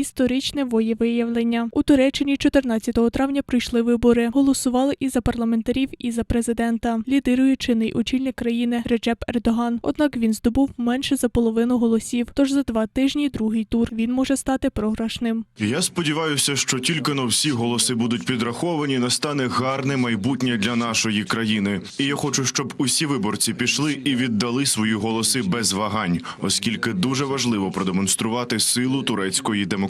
історичне воєвиявлення. У Туреччині 14 травня прийшли вибори. Голосували і за парламентарів, і за президента. Лідирує чинний очільник країни Реджеп Ердоган. Однак він здобув менше за половину голосів. Тож за два тижні другий тур він може стати програшним. Я сподіваюся, що тільки но всі голоси будуть підраховані, настане гарне майбутнє для нашої країни. І я хочу, щоб усі виборці пішли і віддали свої голоси без вагань, оскільки дуже важливо продемонструвати силу турецької демократії.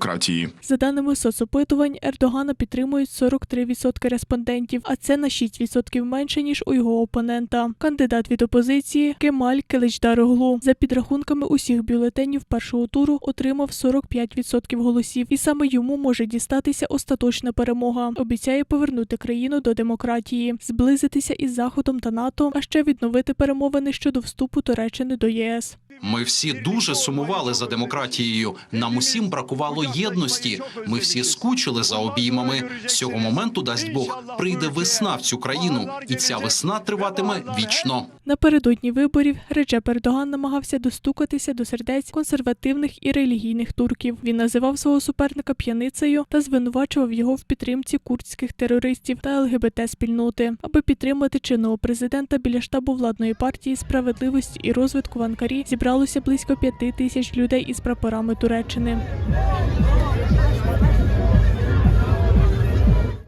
За даними соцопитувань, Ердогана підтримують 43% респондентів, а це на 6% менше ніж у його опонента. Кандидат від опозиції Кемаль Келичдароглу за підрахунками усіх бюлетенів першого туру отримав 45% голосів, і саме йому може дістатися остаточна перемога. Обіцяє повернути країну до демократії, зблизитися із Заходом та НАТО, а ще відновити перемовини щодо вступу Туреччини до ЄС. Ми всі дуже сумували за демократією. Нам усім бракувало єдності. Ми всі скучили за обіймами. З цього моменту дасть Бог прийде весна в цю країну, і ця весна триватиме вічно. Напередодні виборів Реджеп Ердоган намагався достукатися до сердець консервативних і релігійних турків. Він називав свого суперника п'яницею та звинувачував його в підтримці курдських терористів та ЛГБТ спільноти. Аби підтримати чинного президента біля штабу владної партії справедливості і розвитку в Анкарі зібралося близько п'яти тисяч людей із прапорами Туреччини.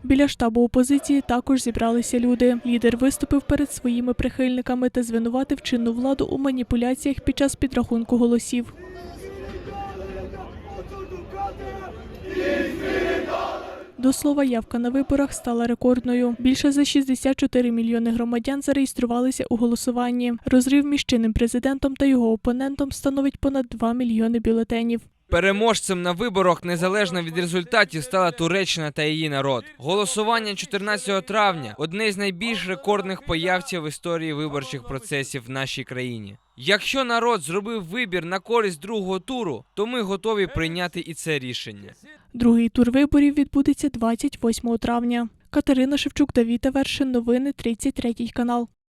Біля штабу опозиції також зібралися люди. Лідер виступив перед своїми прихильниками та звинуватив чинну владу у маніпуляціях під час підрахунку голосів. До слова, явка на виборах стала рекордною. Більше за 64 мільйони громадян зареєструвалися у голосуванні. Розрив між чинним президентом та його опонентом становить понад 2 мільйони бюлетенів. Переможцем на виборах незалежно від результатів стала Туреччина та її народ. Голосування 14 травня одне з найбільш рекордних появців в історії виборчих процесів в нашій країні. Якщо народ зробив вибір на користь другого туру, то ми готові прийняти і це рішення. Другий тур виборів відбудеться 28 травня. Катерина Шевчук, Давіта Вершин. Новини 33 канал.